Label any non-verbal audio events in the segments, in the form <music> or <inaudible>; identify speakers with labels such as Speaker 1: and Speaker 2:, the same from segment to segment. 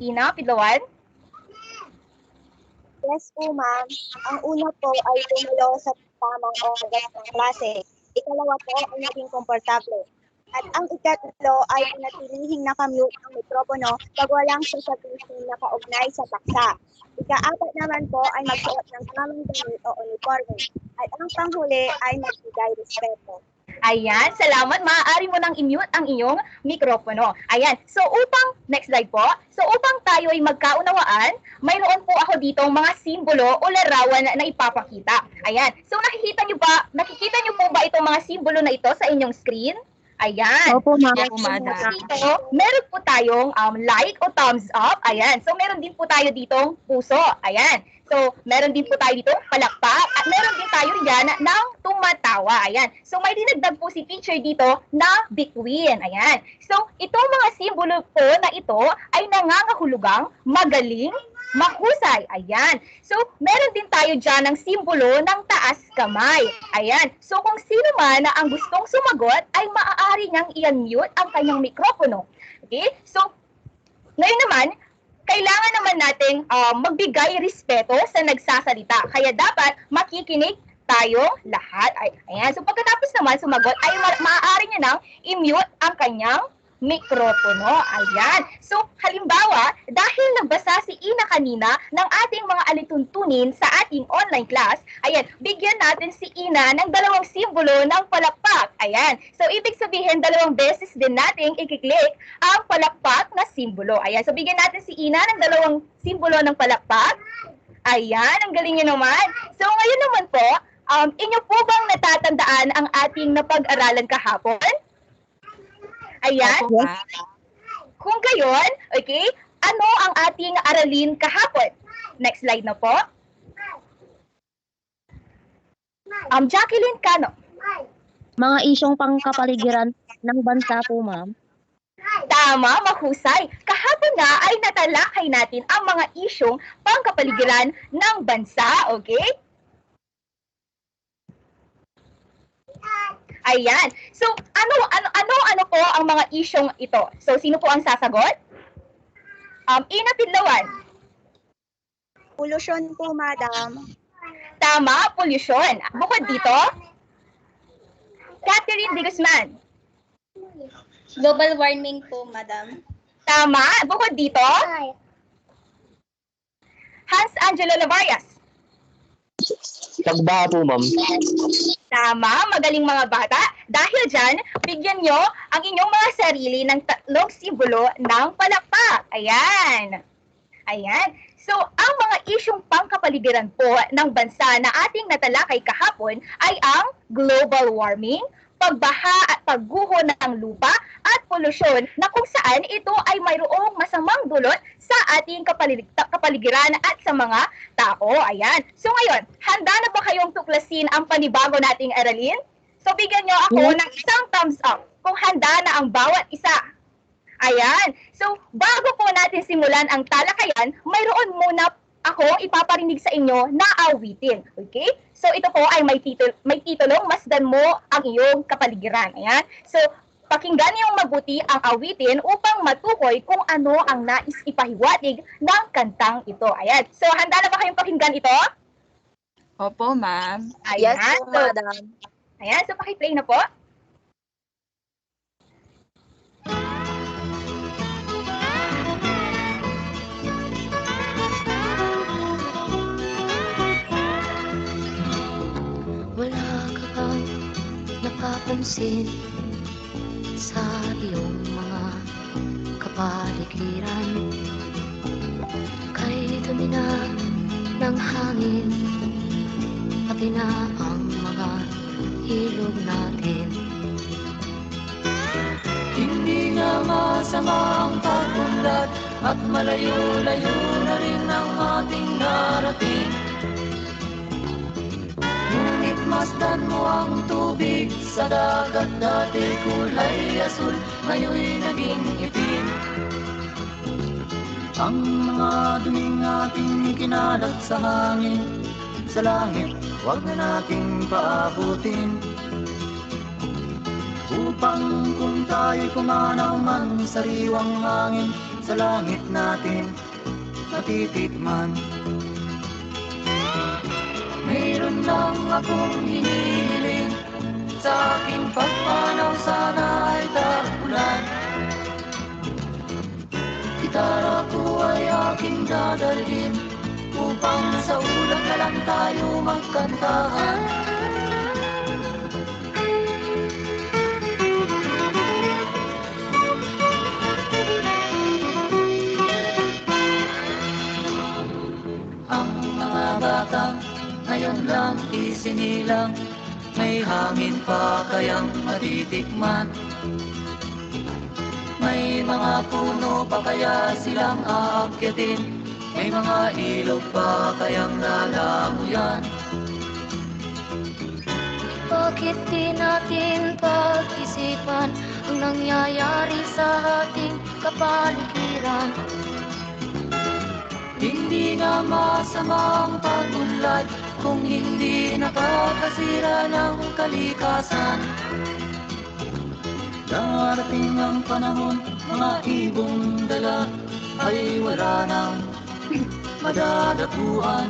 Speaker 1: Ina, Pidlawan?
Speaker 2: Yes po, ma'am. Ang una po ay tumulaw sa tamang oras ng klase. Ikalawa po ay naging komportable. At ang ikatlo ay natilihing nakamute ang mikropono pag walang sasabihin na kaugnay sa paksa. Ikaapat naman po ay magsuot ng tamang damit o uniforme. At ang panghuli ay magbigay respeto.
Speaker 1: Ayan, salamat. Maaari mo nang i-mute ang iyong mikropono. Ayan, so upang, next slide po. So upang tayo ay magkaunawaan, mayroon po ako dito mga simbolo o larawan na, na ipapakita. Ayan, so nakikita nyo ba, nakikita nyo po ba itong mga simbolo na ito sa inyong screen? Ayan.
Speaker 2: Opo, ma'am.
Speaker 3: Madam.
Speaker 1: Dito, meron po tayong um, like o thumbs up. Ayan. So, meron din po tayo ditong puso. Ayan. So, meron din po tayo dito palakpak. At meron din tayo yan ng tumatawa. Ayan. So, may dinagdag po si teacher dito na bituin. Ayan. So, itong mga simbolo po na ito ay nangangahulugang magaling, mahusay. Ayan. So, meron din tayo dyan ng simbolo ng taas kamay. Ayan. So, kung sino man na ang gustong sumagot, ay maaari niyang i-unmute ang kanyang mikropono. Okay? So, ngayon naman, kailangan naman nating ah, magbigay respeto sa nagsasalita. Kaya dapat makikinig tayo lahat. Ay, ayan. So, pagkatapos naman sumagot, ay ma- maaari niya nang i-mute ang kanyang mikropono. Ayan. So, halimbawa, dahil nagbasa si Ina kanina ng ating mga alituntunin sa ating online class, ayan, bigyan natin si Ina ng dalawang simbolo ng palakpak. Ayan. So, ibig sabihin, dalawang beses din nating ikiklik ang palakpak na simbolo. Ayan. So, bigyan natin si Ina ng dalawang simbolo ng palakpak. Ayan, ang galing niyo naman. So, ngayon naman po, um, inyo po bang natatandaan ang ating napag-aralan kahapon? Ayan.
Speaker 3: Opo.
Speaker 1: Kung gayon, okay, ano ang ating aralin kahapon? Next slide na po. Um, Jacqueline Cano.
Speaker 4: Mga isyong pangkapaligiran ng bansa po, ma'am.
Speaker 1: Tama, mahusay. Kahapon nga ay natalakay natin ang mga isyong pangkapaligiran ng bansa, okay? Ayan. So, ano ano ano ano po ang mga isyong ito? So, sino po ang sasagot? Um, Ina Tidlawan.
Speaker 2: Pollution po, madam.
Speaker 1: Tama, pollution. Bukod dito, Catherine de Guzman.
Speaker 5: Global warming po, madam.
Speaker 1: Tama, bukod dito, Hans Angelo Lavarias.
Speaker 6: Tagba po, ma'am.
Speaker 1: Tama, magaling mga bata. Dahil dyan, bigyan nyo ang inyong mga sarili ng tatlong simbolo ng palakpak. Ayan. Ayan. So, ang mga isyong pangkapaligiran po ng bansa na ating natalakay kahapon ay ang global warming, pagbaha at pagguho ng lupa at polusyon na kung saan ito ay mayroong masamang dulot sa ating kapalig- kapaligiran at sa mga tao. Ayan. So ngayon, handa na ba kayong tuklasin ang panibago nating aralin? So bigyan nyo ako
Speaker 4: Yes.
Speaker 1: ng isang thumbs up kung handa na ang bawat isa. Ayan. So bago po natin simulan ang talakayan, mayroon muna ako ipaparinig sa inyo na awitin. Okay? So ito po ay may titulo, may titulong Masdan mo ang iyong kapaligiran. Ayan. So pakinggan niyong mabuti ang awitin upang matukoy kung ano ang nais ipahiwatig ng kantang ito. Ayan. So handa na ba kayong pakinggan ito?
Speaker 3: Opo, ma'am.
Speaker 1: Ayan.
Speaker 2: Yes po,
Speaker 1: so,
Speaker 2: madam.
Speaker 1: ayan. So pakiplay na po.
Speaker 7: Wala ka bang napapansin sa iyong mga kapaligiran? Kay dumi na ng hangin, pati na ang mga ilog natin.
Speaker 8: Hindi nga masama ang pag-unlad At malayo-layo na rin ang ating narating Ngunit masdan mo ang tubig sa dagat Dati kulay asul, ngayon'y naging itim Ang mga duming ating kinalat sa hangin Sa langit, huwag na nating paabutin. Upang kung tayo'y pumanaw man sa riwang hangin sa langit natin matitikman Mayroon lang akong hinihiling Sa aking pagpanaw sana ay tagulan. Gitara ko ay aking dadalhin Upang sa ulan na lang tayo magkantahan ngayon lang isinilang. May hangin pa kayang matitikman. May mga puno pa kaya silang aakyatin? May mga ilog pa kayang lalamuyan?
Speaker 7: Bakit di natin pag-isipan ang nangyayari sa ating kapaligiran?
Speaker 8: Hindi na masama ang pagunlad Kung hindi nakakasira ng kalikasan. Darating ang panahon, mga ibong dala Ay wala nang <clears throat> madadatuan.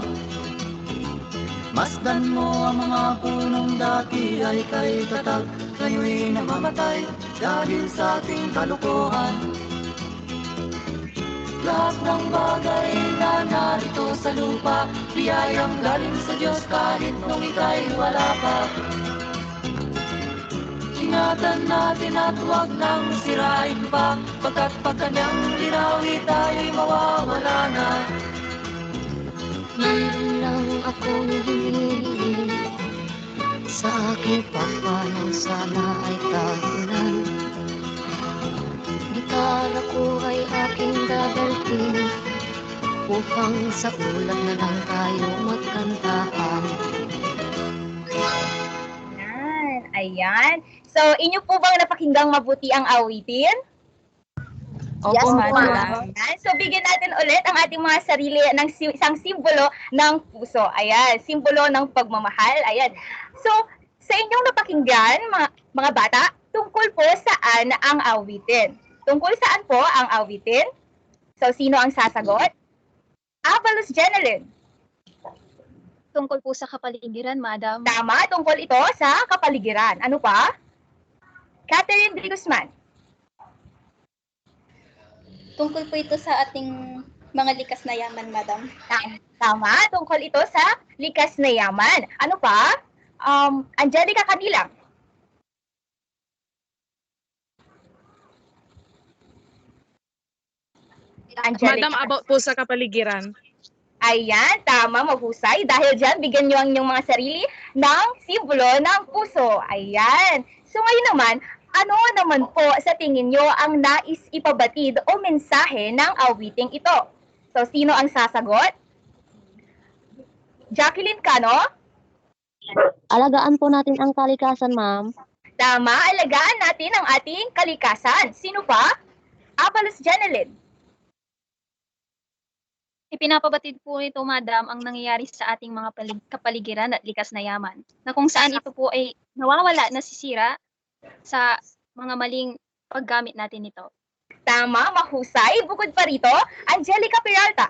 Speaker 8: Masdan mo ang mga punong dati ay kay tatag Ngayon'y namamatay dahil sa ating kalokohan lahat ng bagay sa lupa Biyayang galing sa Diyos kahit nung ika'y wala pa. Ingatan natin at huwag nang sirain pa Pagkat pag kanyang linawi tayo'y mawawala na.
Speaker 7: Mayroon lang akong hinihiling Sa aking pagpanaw sana ay tagulan Gitara ko ay aking dadalhin Upang sa ulan na lang tayo magkantahan
Speaker 1: Ayan. Ayan. So, inyo po bang napakinggang mabuti ang awitin?
Speaker 3: Opo,
Speaker 2: Yes, ma'am.
Speaker 1: So, bigyan natin ulit ang ating mga sarili ng si- isang simbolo ng puso. Ayan. Simbolo ng pagmamahal. Ayan. So, sa inyong napakinggan, mga, mga bata, tungkol po saan ang awitin? Tungkol saan po ang awitin? So, sino ang sasagot? Avalos Jeneline.
Speaker 5: Tungkol po sa kapaligiran, madam.
Speaker 1: Tama, tungkol ito sa kapaligiran. Ano pa? Catherine D. Guzman.
Speaker 5: Tungkol po ito sa ating mga likas na yaman, madam.
Speaker 1: Tama, tungkol ito sa likas na yaman. Ano pa? Um, Angelica Canila. Angelica.
Speaker 6: Madam, about po sa kapaligiran.
Speaker 1: Ayan, tama, mahusay. Dahil dyan, bigyan nyo ang inyong mga sarili ng simbolo ng puso. Ayan. So ngayon naman, ano naman po sa tingin nyo ang nais ipabatid o mensahe ng awiting ito? So sino ang sasagot? Jacqueline Cano?
Speaker 4: Alagaan po natin ang kalikasan, ma'am.
Speaker 1: Tama, alagaan natin ang ating kalikasan. Sino pa? Avalos Janeline.
Speaker 5: Ipinapabatid po ito, madam, ang nangyayari sa ating mga palig- kapaligiran at likas na yaman, na kung saan ito po ay nawawala, nasisira sa mga maling paggamit natin ito.
Speaker 1: Tama, mahusay. Bukod pa rito, Angelica Peralta.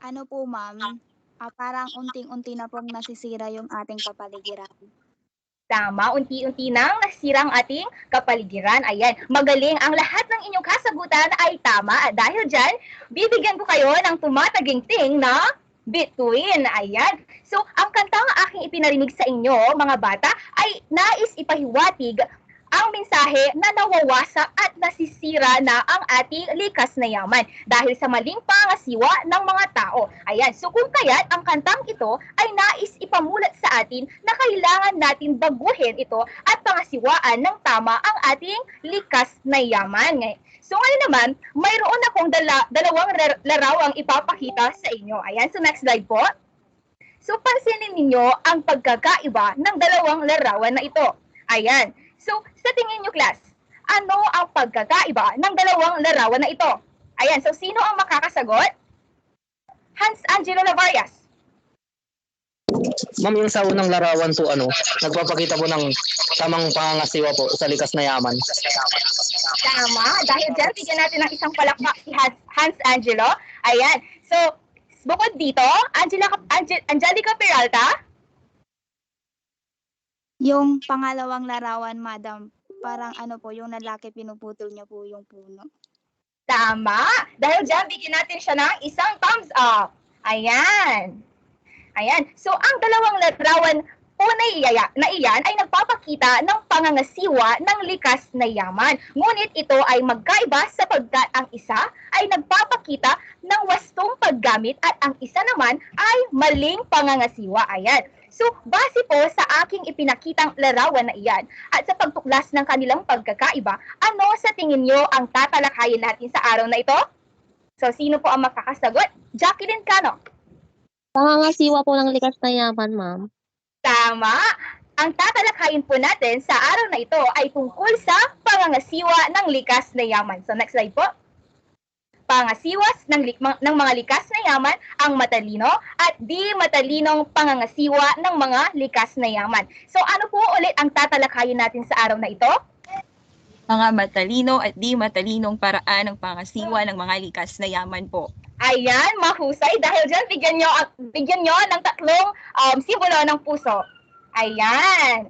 Speaker 9: Ano po, ma'am? Ah, parang unting-unti na pong nasisira yung ating kapaligiran.
Speaker 1: Tama, unti-unti nang nasira ang ating kapaligiran. Ayan, magaling. Ang lahat ng inyong kasagutan ay tama. Dahil dyan, bibigyan ko kayo ng tumatagingting na bituin. Ayan. So, ang kantang aking ipinarinig sa inyo, mga bata, ay nais ipahiwatig ang mensahe na nawawasak at nasisira na ang ating likas na yaman dahil sa maling pangasiwa ng mga tao. Ayan, so kung kaya't ang kantang ito ay nais ipamulat sa atin na kailangan natin baguhin ito at pangasiwaan ng tama ang ating likas na yaman. So ngayon naman, mayroon akong dala, dalawang lar- larawang ipapakita sa inyo. Ayan, so next slide po. So pansinin ninyo ang pagkakaiba ng dalawang larawan na ito. Ayan. So, sa tingin nyo, class, ano ang pagkakaiba ng dalawang larawan na ito? Ayan, so sino ang makakasagot? Hans Angelo Lavarias.
Speaker 10: Ma'am, yung sa unang larawan po, ano, nagpapakita po ng tamang pangangasiwa po sa likas na yaman.
Speaker 1: Tama. Dahil dyan, bigyan natin ng isang palakpak si Hans, Angelo. Ayan. So, bukod dito, Angela, Angel, Angelica Peralta.
Speaker 9: Yung pangalawang larawan, madam, parang ano po, yung lalaki pinuputol niya po yung puno.
Speaker 1: Tama. Dahil dyan, bigyan natin siya ng isang thumbs up. Ayan. Ayan. So, ang dalawang larawan po na, iyaya, na iyan ay nagpapakita ng pangangasiwa ng likas na yaman. Ngunit ito ay magkaiba sapagkat ang isa ay nagpapakita ng wastong paggamit at ang isa naman ay maling pangangasiwa. Ayan. So, base po sa aking ipinakitang larawan na iyan at sa pagtuklas ng kanilang pagkakaiba, ano sa tingin nyo ang tatalakayin natin sa araw na ito? So, sino po ang makakasagot? Jacqueline Cano.
Speaker 4: Pangangasiwa po ng likas na yaman, ma'am.
Speaker 1: Tama. Ang tatalakayin po natin sa araw na ito ay tungkol sa pangangasiwa ng likas na yaman. So, next slide po. Pangasiwas ng, ng mga likas na yaman ang matalino at di matalinong pangangasiwa ng mga likas na yaman. So, ano po ulit ang tatalakayin natin sa araw na ito?
Speaker 11: mga matalino at di matalinong paraan ng pangasiwa ng mga likas na yaman po.
Speaker 1: Ayan, mahusay. Dahil dyan, bigyan nyo, bigyan nyo ng tatlong um, simbolo ng puso. Ayan.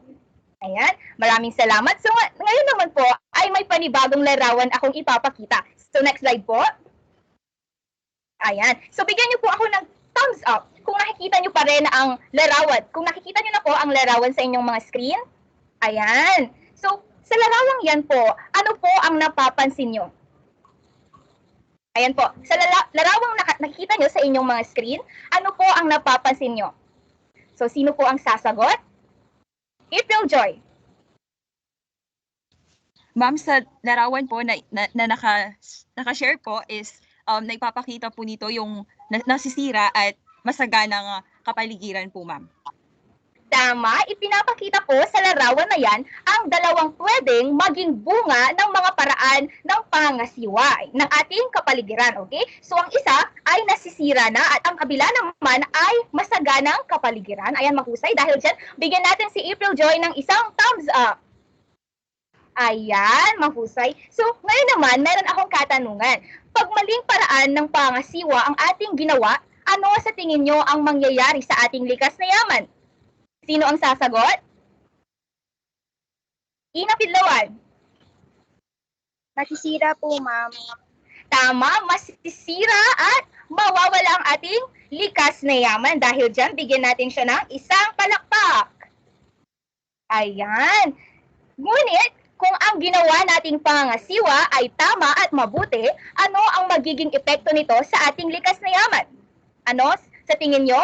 Speaker 1: Ayan. Maraming salamat. So, nga- ngayon naman po, ay may panibagong larawan akong ipapakita. So, next slide po. Ayan. So, bigyan nyo po ako ng thumbs up kung nakikita nyo pa rin ang larawan. Kung nakikita nyo na po ang larawan sa inyong mga screen. Ayan. So, sa larawang yan po, ano po ang napapansin nyo? Ayan po. Sa lala- larawang nakikita nyo sa inyong mga screen, ano po ang napapansin nyo? So, sino po ang sasagot? April Joy.
Speaker 11: Ma'am, sa larawan po na, na, na naka, naka-share po is um, naipapakita po nito yung na, nasisira at masaganang kapaligiran po, ma'am.
Speaker 1: Tama, ipinapakita po sa larawan na yan ang dalawang pwedeng maging bunga ng mga paraan ng pangasiwa ng ating kapaligiran, okay? So ang isa ay nasisira na at ang kabila naman ay masaganang kapaligiran. Ayan, mahusay. Dahil dyan, bigyan natin si April Joy ng isang thumbs up. Ayan, mahusay. So, ngayon naman, meron akong katanungan. Pag maling paraan ng pangasiwa ang ating ginawa, ano sa tingin nyo ang mangyayari sa ating likas na yaman? Sino ang sasagot? Ina Pidlawan.
Speaker 2: Nasisira po, ma'am.
Speaker 1: Tama, masisira at mawawala ang ating likas na yaman. Dahil dyan, bigyan natin siya ng isang palakpak. Ayan. Ngunit, kung ang ginawa nating pangasiwa ay tama at mabuti, ano ang magiging epekto nito sa ating likas na yaman? Ano sa tingin nyo?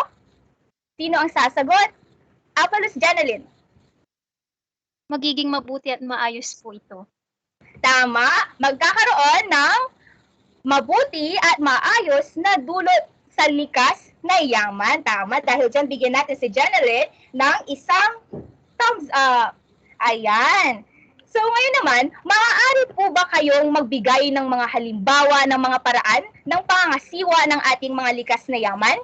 Speaker 1: Sino ang sasagot? Apollos Janelin.
Speaker 5: Magiging mabuti at maayos po ito.
Speaker 1: Tama, magkakaroon ng mabuti at maayos na dulot sa likas na yaman. Tama, dahil dyan bigyan natin si Janeline ng isang thumbs up. Ayan. So ngayon naman, maaari po ba kayong magbigay ng mga halimbawa ng mga paraan ng pangasiwa ng ating mga likas na yaman?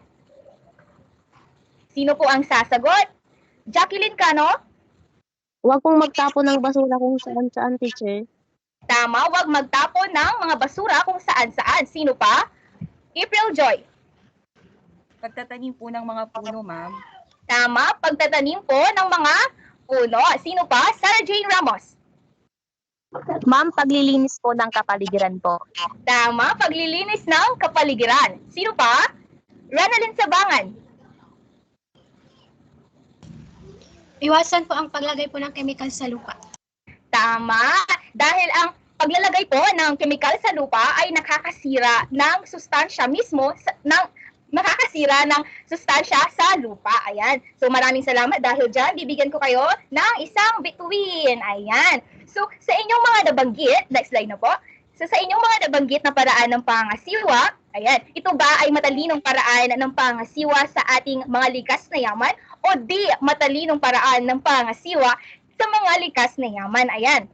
Speaker 1: Sino po ang sasagot? Jacqueline Cano?
Speaker 4: Huwag pong magtapon ng basura kung saan-saan, teacher.
Speaker 1: Tama, wag magtapon ng mga basura kung saan-saan. Sino pa? April Joy.
Speaker 11: Pagtatanim po ng mga puno, ma'am.
Speaker 1: Tama, pagtatanim po ng mga puno. Sino pa? Sarah Jane Ramos.
Speaker 4: Ma'am, paglilinis po ng kapaligiran po.
Speaker 1: Tama, paglilinis ng kapaligiran. Sino pa? Ranalyn Sabangan.
Speaker 12: Iwasan po ang paglagay po ng chemical sa lupa.
Speaker 1: Tama, dahil ang paglalagay po ng kemikal sa lupa ay nakakasira ng sustansya mismo sa, ng nakakasira ng sustansya sa lupa. Ayan. So maraming salamat dahil dyan, bibigyan ko kayo ng isang bituin. Ayan. So sa inyong mga nabanggit, next slide na po. So sa inyong mga nabanggit na paraan ng pangasiwa, ayan, ito ba ay matalinong paraan ng pangasiwa sa ating mga likas na yaman o di matalinong paraan ng pangasiwa sa mga likas na yaman? Ayan.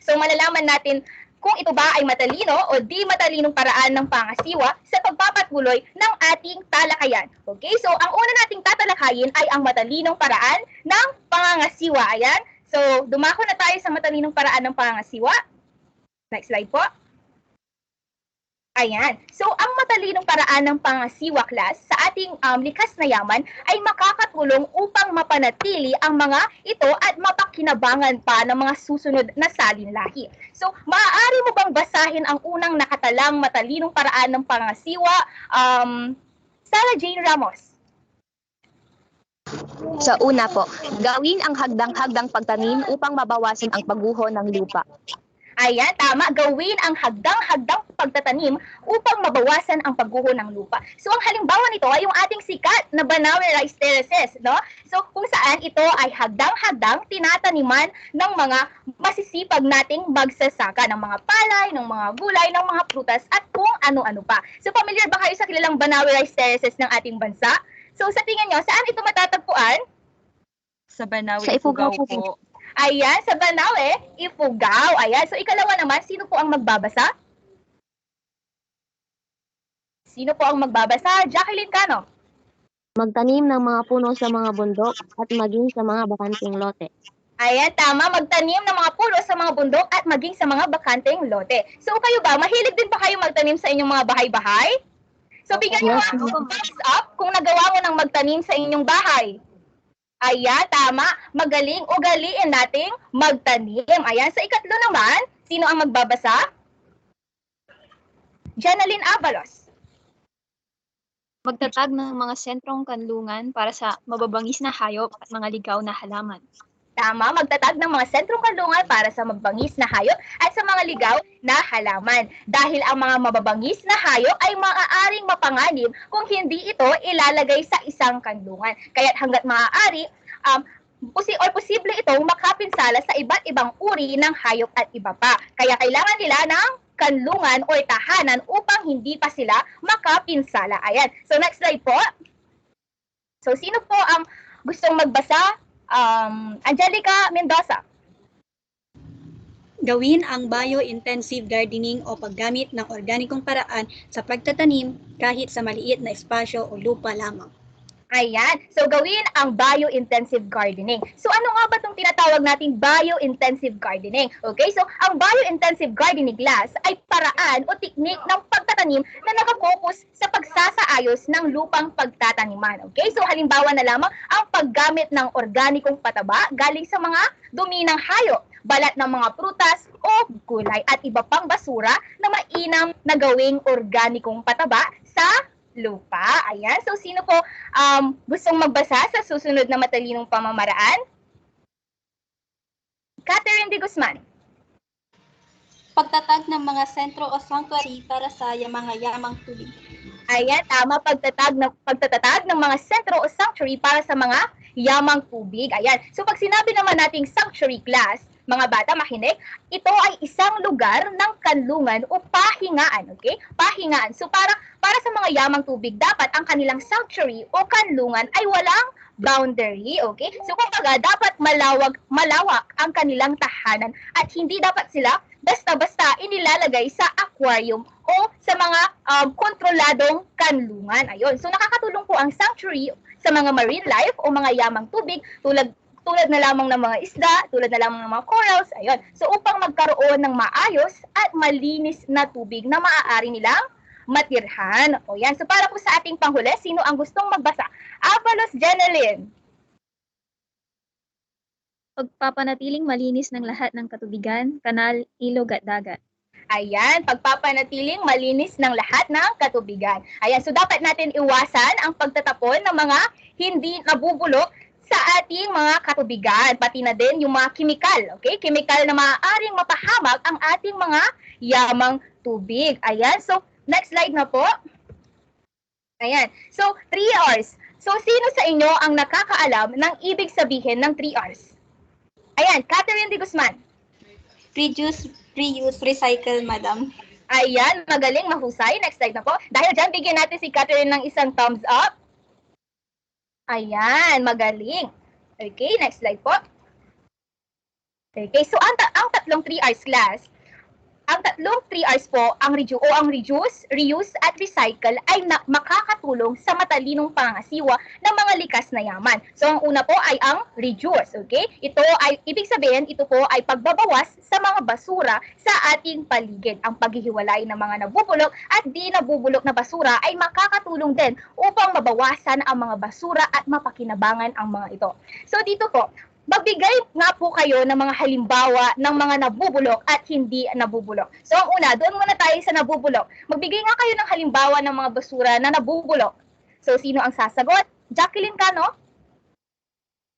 Speaker 1: So malalaman natin kung ito ba ay matalino o di matalinong paraan ng pangasiwa sa pagpapatuloy ng ating talakayan. Okay, so ang una nating tatalakayin ay ang matalinong paraan ng pangangasiwa. Ayan, so dumako na tayo sa matalinong paraan ng pangangasiwa. Next slide po. Ayan. So, ang matalinong paraan ng pangasiwa class sa ating um, likas na yaman ay makakatulong upang mapanatili ang mga ito at mapakinabangan pa ng mga susunod na salinlahi. So, maaari mo bang basahin ang unang nakatalang matalinong paraan ng pangasiwa? Um, Sarah Jane Ramos.
Speaker 4: Sa una po, gawin ang hagdang-hagdang pagtanim upang mabawasan ang pagguho ng lupa.
Speaker 1: Ayan, tama. Gawin ang hagdang-hagdang pagtatanim upang mabawasan ang pagguho ng lupa. So, ang halimbawa nito ay yung ating sikat na Banawe rice terraces, no? So, kung saan ito ay hagdang-hagdang tinataniman ng mga masisipag nating magsasaka ng mga palay, ng mga gulay, ng mga prutas, at kung ano-ano pa. So, familiar ba kayo sa kilalang Banawe rice terraces ng ating bansa? So, sa tingin nyo, saan ito matatagpuan?
Speaker 11: Sa Banawi,
Speaker 4: Sa Ifugao
Speaker 11: Ifugao
Speaker 4: po.
Speaker 11: po.
Speaker 1: Ayan, sa Banawe, Ifugao. Ayan, so ikalawa naman, sino po ang magbabasa? Sino po ang magbabasa? Jacqueline Cano.
Speaker 4: Magtanim ng mga puno sa mga bundok at maging sa mga bakanting lote.
Speaker 1: Ayan, tama. Magtanim ng mga pulo sa mga bundok at maging sa mga bakanteng lote. So kayo ba, mahilig din ba kayo magtanim sa inyong mga bahay-bahay? So bigyan niyo
Speaker 4: Yes,
Speaker 1: ako thumbs up kung nagawa mo ng magtanim sa inyong bahay. Ayan, tama. Magaling. Ugaliin nating magtanim. Ayan, sa ikatlo naman, sino ang magbabasa? Janeline Avalos.
Speaker 5: Magtatag ng mga sentrong kanlungan para sa mababangis na hayop at mga ligaw na halaman.
Speaker 1: Tama, magtatag ng mga sentrong kanlungan para sa mababangis na hayop at sa mga ligaw na halaman. Dahil ang mga mababangis na hayop ay maaaring mapanganib kung hindi ito ilalagay sa isang kanlungan. Kaya't hanggat maaari, um, posi or posible itong makapinsala sa iba't ibang uri ng hayop at iba pa. Kaya kailangan nila ng kanlungan o tahanan upang hindi pa sila makapinsala. Ayan. So next slide po. So sino po ang gustong magbasa? Um, Angelica Mendoza.
Speaker 13: Gawin ang bio-intensive gardening o paggamit ng organikong paraan sa pagtatanim kahit sa maliit na espasyo o lupa lamang.
Speaker 1: Ayan. So, gawin ang bio-intensive gardening. So, ano nga ba itong tinatawag nating bio-intensive gardening? Okay, so, ang bio-intensive gardening class ay paraan o teknik ng pagtatanim na nakafocus sa pagsasaayos ng lupang pagtataniman. Okay, so halimbawa na lamang ang paggamit ng organikong pataba galing sa mga dumi ng hayop, balat ng mga prutas o gulay at iba pang basura na mainam na gawing organikong pataba sa lupa. Ayan. So, sino po um, gustong magbasa sa susunod na matalinong pamamaraan? Catherine de Guzman.
Speaker 14: Pagtatag ng mga sentro o sanctuary para sa mga yamang tubig.
Speaker 1: Ayan, tama. Pagtatag ng, pagtatatag ng mga sentro o sanctuary para sa mga yamang tubig. Ayan. So, pag sinabi naman nating sanctuary class, mga bata makinig, ito ay isang lugar ng kanlungan o pahingaan, okay? Pahingaan. So para para sa mga yamang tubig, dapat ang kanilang sanctuary o kanlungan ay walang boundary, okay? So kumbaga, dapat malawag, malawak ang kanilang tahanan at hindi dapat sila basta-basta inilalagay sa aquarium o sa mga um, kontroladong kanlungan. Ayun. So nakakatulong po ang sanctuary sa mga marine life o mga yamang tubig tulad tulad na lamang ng mga isda, tulad na lamang ng mga corals, ayun. So upang magkaroon ng maayos at malinis na tubig na maaari nilang matirhan. O yan. So para po sa ating panghuli, sino ang gustong magbasa? Avalos Jeneline.
Speaker 5: Pagpapanatiling malinis ng lahat ng katubigan, kanal, ilog at dagat.
Speaker 1: Ayan, pagpapanatiling malinis ng lahat ng katubigan. Ayan, so dapat natin iwasan ang pagtatapon ng mga hindi nabubulok sa ating mga katubigan, pati na din yung mga kimikal, okay? Kimikal na maaaring mapahamak ang ating mga yamang tubig. Ayan, so next slide na po. Ayan, so 3 R's. So sino sa inyo ang nakakaalam ng ibig sabihin ng 3 R's? Ayan, Catherine de Guzman.
Speaker 14: Reduce, reuse, recycle, madam.
Speaker 1: Ayan, magaling, mahusay. Next slide na po. Dahil dyan, bigyan natin si Catherine ng isang thumbs up. Ayan, magaling. Okay, next slide po. Okay, so ang, ta- ang tatlong 3 R's class ang tatlong 3 R's po, ang reduce, o ang reduce, reuse, at recycle ay na- makakatulong sa matalinong pangasiwa ng mga likas na yaman. So, ang una po ay ang reduce, okay? Ito ay, ibig sabihin, ito po ay pagbabawas sa mga basura sa ating paligid. Ang paghihiwalay ng mga nabubulok at di nabubulok na basura ay makakatulong din upang mabawasan ang mga basura at mapakinabangan ang mga ito. So, dito po, magbigay nga po kayo ng mga halimbawa ng mga nabubulok at hindi nabubulok. So ang una, doon muna tayo sa nabubulok. Magbigay nga kayo ng halimbawa ng mga basura na nabubulok. So sino ang sasagot? Jacqueline ka, no?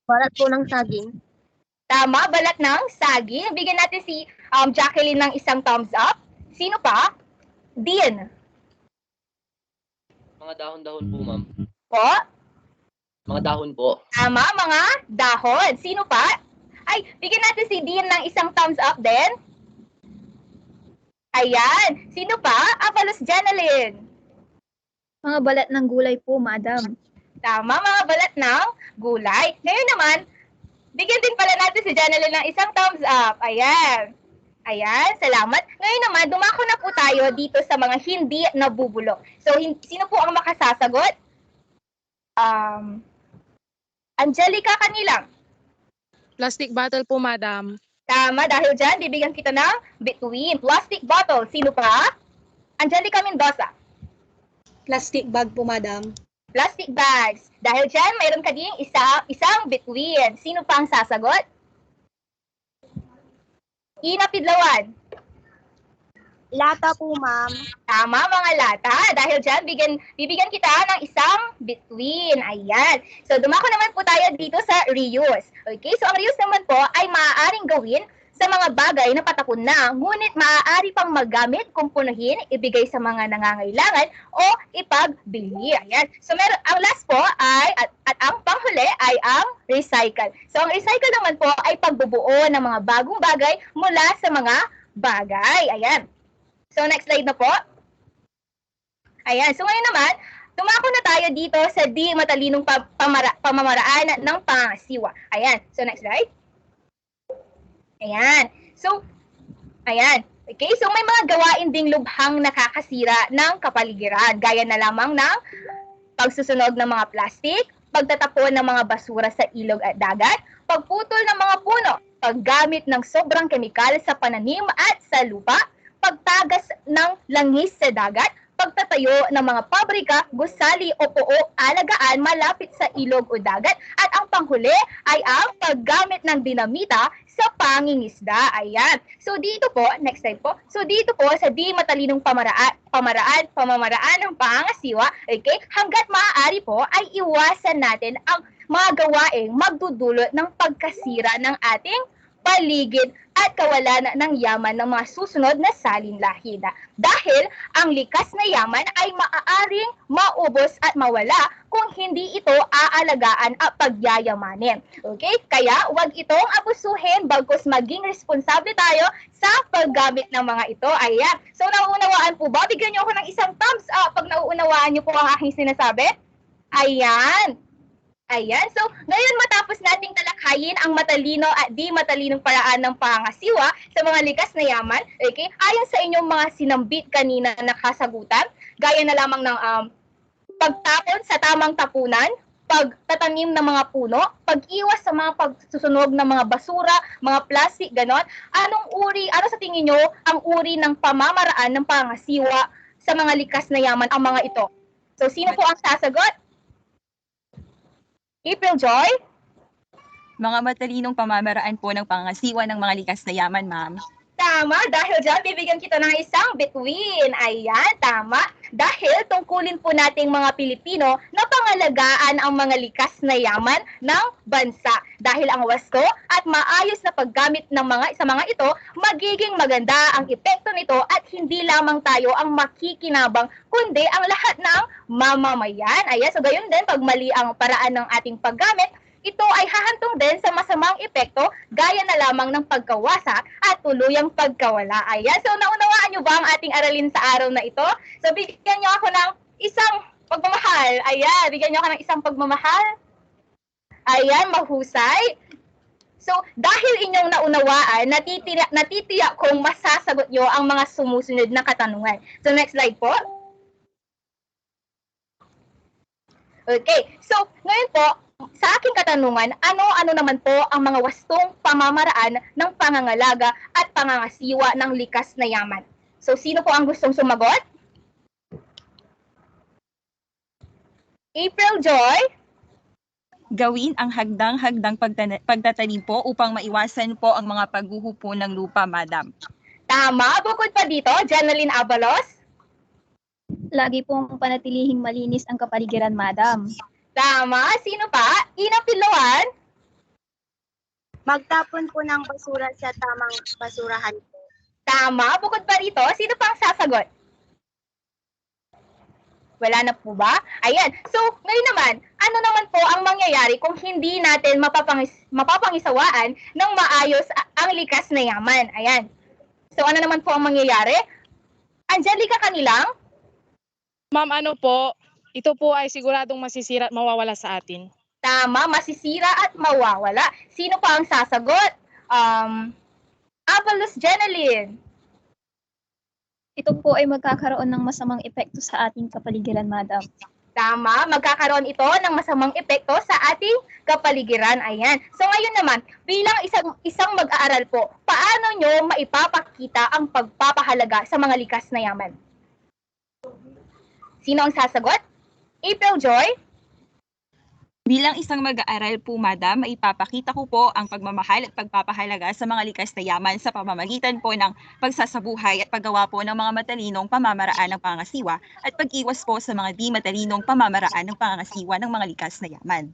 Speaker 4: Balat po ng saging.
Speaker 1: Tama, balat ng saging. Bigyan natin si um, Jacqueline ng isang thumbs up. Sino pa? Dean.
Speaker 10: Mga dahon-dahon po, ma'am.
Speaker 1: Po?
Speaker 10: Mga dahon po.
Speaker 1: Tama, mga dahon. Sino pa? Ay, bigyan natin si Dean ng isang thumbs up din. Ayan. Sino pa? Avalos Janeline.
Speaker 5: Mga balat ng gulay po, madam.
Speaker 1: Tama, mga balat ng gulay. Ngayon naman, bigyan din pala natin si Janeline ng isang thumbs up. Ayan. Ayan, salamat. Ngayon naman, dumako na po tayo dito sa mga hindi nabubulok. So, hin- sino po ang makasasagot? Um, Angelica Kanilang.
Speaker 6: Plastic bottle po, madam.
Speaker 1: Tama, dahil dyan, bibigyan kita ng between. Plastic bottle. Sino pa? Angelica Mendoza.
Speaker 13: Plastic bag po, madam.
Speaker 1: Plastic bags. Dahil dyan, mayroon ka ding isa, isang between. Sino pa ang sasagot? Ina Pidlawan.
Speaker 2: Lata po, ma'am.
Speaker 1: Tama, mga lata. Dahil dyan, bigyan, bibigyan kita ng isang between. Ayan. So, dumako naman po tayo dito sa reuse. Okay? So, ang reuse naman po ay maaaring gawin sa mga bagay na patapon na, ngunit maaari pang magamit kung punuhin, ibigay sa mga nangangailangan o ipagbili. Ayan. So, meron, ang last po ay, at, at ang panghuli ay ang recycle. So, ang recycle naman po ay pagbubuo ng mga bagong bagay mula sa mga bagay. Ayan. So, next slide na po. Ayan. So, ngayon naman, tumako na tayo dito sa di matalinong pa- pamara- pamamaraan ng pangasiwa. Ayan. So, next slide. Ayan. So, ayan. Okay, so may mga gawain ding lubhang nakakasira ng kapaligiran, gaya na lamang ng pagsusunog ng mga plastik, pagtatapon ng mga basura sa ilog at dagat, pagputol ng mga puno, paggamit ng sobrang kemikal sa pananim at sa lupa, pagtagas ng langis sa dagat, pagtatayo ng mga pabrika, gusali o puo alagaan malapit sa ilog o dagat, at ang panghuli ay ang paggamit ng dinamita sa pangingisda. Ayan. So dito po, next slide po. So dito po sa di matalinong pamaraan, pamaraan, pamamaraan ng pangasiwa, okay, hanggat maaari po ay iwasan natin ang mga gawaing magdudulot ng pagkasira ng ating paligid at kawalan ng yaman ng mga susunod na salinlahida. Dahil ang likas na yaman ay maaaring maubos at mawala kung hindi ito aalagaan at pagyayamanin. Okay? Kaya wag itong abusuhin bagkus maging responsable tayo sa paggamit ng mga ito. Ayan. So nauunawaan po ba? Bigyan niyo ako ng isang thumbs up pag nauunawaan niyo po ang aking sinasabi. Ayan. Ayan. So, ngayon matapos nating talakayin ang matalino at di matalinong paraan ng pangasiwa sa mga likas na yaman, okay? Ayon sa inyong mga sinambit kanina na kasagutan, gaya na lamang ng um, pagtapon sa tamang tapunan, pagtatanim ng mga puno, pag-iwas sa mga pagsusunog ng mga basura, mga plastic, ganon. Anong uri, ano sa tingin nyo ang uri ng pamamaraan ng pangasiwa sa mga likas na yaman ang mga ito? So, sino po ang sasagot? April Joy?
Speaker 11: Mga matalinong pamamaraan po ng pangasiwa ng mga likas na yaman, ma'am.
Speaker 1: Tama, dahil dyan, bibigyan kita ng isang between. Ayan, tama. Dahil tungkulin po nating mga Pilipino na pangalagaan ang mga likas na yaman ng bansa. Dahil ang wasto at maayos na paggamit ng mga sa mga ito, magiging maganda ang epekto nito at hindi lamang tayo ang makikinabang, kundi ang lahat ng mamamayan. Ayan, so gayon din, pag mali ang paraan ng ating paggamit, ito ay hahantong din sa masamang epekto gaya na lamang ng pagkawasak at tuluyang pagkawala. Ayan, so naunawaan nyo ba ang ating aralin sa araw na ito? So bigyan nyo ako ng isang pagmamahal. Ayan, bigyan nyo ako ng isang pagmamahal. Ayan, mahusay. So, dahil inyong naunawaan, natitiyak, natitiyak kong masasagot nyo ang mga sumusunod na katanungan. So, next slide po. Okay, so ngayon po, sa aking katanungan, ano-ano naman po ang mga wastong pamamaraan ng pangangalaga at pangangasiwa ng likas na yaman? So, sino po ang gustong sumagot? April Joy?
Speaker 11: Gawin ang hagdang-hagdang pagtatanim po upang maiwasan po ang mga paghuhupo ng lupa, madam.
Speaker 1: Tama. Bukod pa dito, Janeline Abalos?
Speaker 5: Lagi pong panatilihing malinis ang kapaligiran, madam.
Speaker 1: Tama. Sino pa? Ina Piluan?
Speaker 2: Magtapon po ng basura sa tamang basurahan po.
Speaker 1: Tama. Bukod pa rito, sino pa ang sasagot? Wala na po ba? Ayan. So, ngayon naman, ano naman po ang mangyayari kung hindi natin mapapangis, mapapangisawaan ng maayos ang likas na yaman? Ayan. So, ano naman po ang mangyayari? Angelica Kanilang?
Speaker 6: Ma'am, ano po, ito po ay siguradong masisira at mawawala sa atin.
Speaker 1: Tama, masisira at mawawala. Sino pa ang sasagot? Um, Avalos Jeneline.
Speaker 5: Ito po ay magkakaroon ng masamang epekto sa ating kapaligiran, madam.
Speaker 1: Tama, magkakaroon ito ng masamang epekto sa ating kapaligiran. Ayan. So ngayon naman, bilang isang isang mag-aaral po, paano nyo maipapakita ang pagpapahalaga sa mga likas na yaman? Sino ang sasagot? April Joy?
Speaker 11: Bilang isang mag-aaral po, madam, maipapakita ko po ang pagmamahal at pagpapahalaga sa mga likas na yaman sa pamamagitan po ng pagsasabuhay at paggawa po ng mga matalinong pamamaraan ng pangasiwa at pag-iwas po sa mga di matalinong pamamaraan ng pangasiwa ng mga likas na yaman.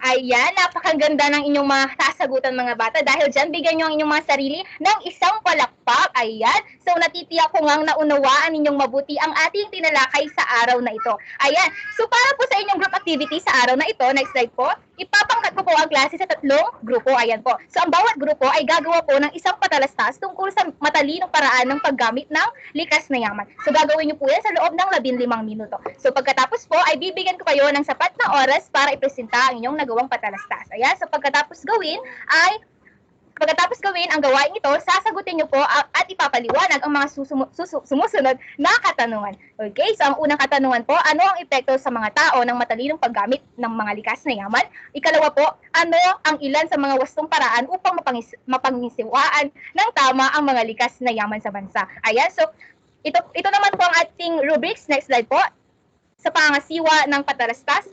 Speaker 1: Ayan, napakaganda ng inyong mga sasagutan mga bata. Dahil dyan, bigyan nyo ang inyong mga sarili ng isang palakpak. Ayan. So, natitiyak ko ngang naunawaan ninyong mabuti ang ating tinalakay sa araw na ito. Ayan. So, para po sa inyong group activity sa araw na ito, next slide po, ipapangkat ko po ang klase sa tatlong grupo. Ayan po. So, ang bawat grupo ay gagawa po ng isang patalastas tungkol sa matalinong paraan ng paggamit ng likas na yaman. So, gagawin nyo po yan sa loob ng 15 minuto. So, pagkatapos po, ay bibigyan ko kayo ng sapat na oras para ipresenta ang inyong nagawang patalastas. Ayan. So, pagkatapos gawin, ay Pagkatapos gawin ang gawain ito, sasagutin niyo po a- at ipapaliwanag ang mga susumu- susu- sumusunod na katanungan. Okay, so ang unang katanungan po, ano ang epekto sa mga tao ng matalinong paggamit ng mga likas na yaman? Ikalawa po, ano ang ilan sa mga wastong paraan upang mapangis mapangisiwaan ng tama ang mga likas na yaman sa bansa? Ayan, so ito, ito naman po ang ating rubrics. Next slide po. Sa pangasiwa ng patalastas.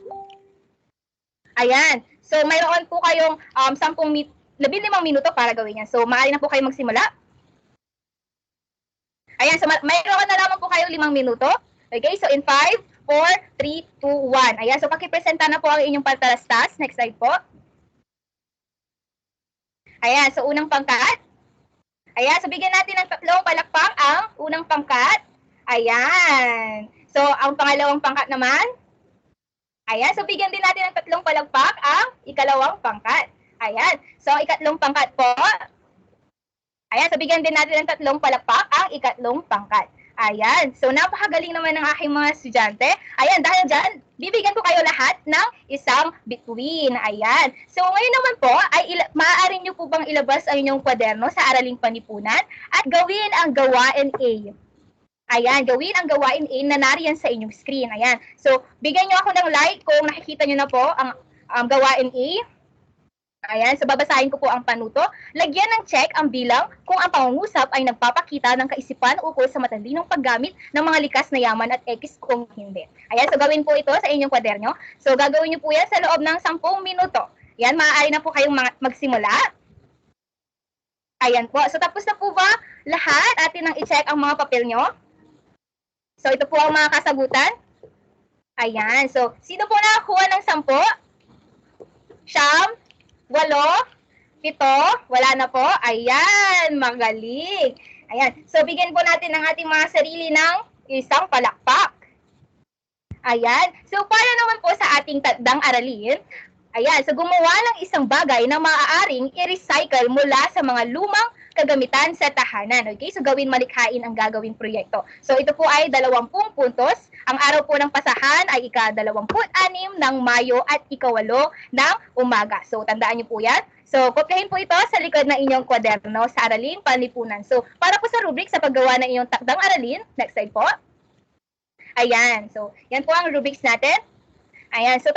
Speaker 1: Ayan. So, mayroon po kayong um, 10 mi- 15 minuto para gawin yan. So, maaari na po kayo magsimula. Ayan, so ma- mayroon na lamang po kayo 5 minuto. Okay, so in 5, 4, 3, 2, 1. Ayan, so pakipresenta na po ang inyong patalastas. Next slide po. Ayan, so unang pangkat. Ayan, so bigyan natin ng tatlong palakpak ang unang pangkat. Ayan. So, ang pangalawang pangkat naman. Ayan, so bigyan din natin ng tatlong palakpak ang ikalawang pangkat. Ayan. So, ikatlong pangkat po. Ayan, so din natin ng tatlong palakpak ang ikatlong pangkat. Ayan. So, napakagaling naman ng aking mga estudyante. Ayan, dahil dyan, bibigyan ko kayo lahat ng isang bituin. Ayan. So, ngayon naman po, ay maaari nyo po bang ilabas ang inyong kwaderno sa Araling Panipunan at gawin ang gawain A. Ayan, gawin ang gawain A na nariyan sa inyong screen. Ayan. So, bigyan nyo ako ng like kung nakikita nyo na po ang um, gawain A. Ayan, so babasahin ko po ang panuto. Lagyan ng check ang bilang kung ang pangungusap ay nagpapakita ng kaisipan ukol sa matalinong paggamit ng mga likas na yaman at X kung hindi. Ayan, so gawin po ito sa inyong kwaderno. So gagawin niyo po yan sa loob ng 10 minuto. Yan, maaari na po kayong magsimula. Ayan po. So tapos na po ba lahat? Atin nang i-check ang mga papel nyo. So ito po ang mga kasagutan. Ayan. So, sino po nakakuha ng 10? Siyam? Walo? Pito? Wala na po? Ayan, magaling. Ayan. So, bigyan po natin ng ating mga sarili ng isang palakpak. Ayan. So, para naman po sa ating tandang aralin, ayan, so gumawa ng isang bagay na maaaring i-recycle mula sa mga lumang kagamitan sa tahanan. Okay? So gawin malikhain ang gagawing proyekto. So ito po ay 20 puntos. Ang araw po ng pasahan ay ika-26 ng Mayo at ikawalo ng umaga. So tandaan niyo po yan. So, kopyahin po ito sa likod ng inyong kwaderno sa Araling Panlipunan. So, para po sa rubric sa paggawa ng inyong takdang aralin, next slide po. Ayan. So, yan po ang rubrics natin. Ayan. So,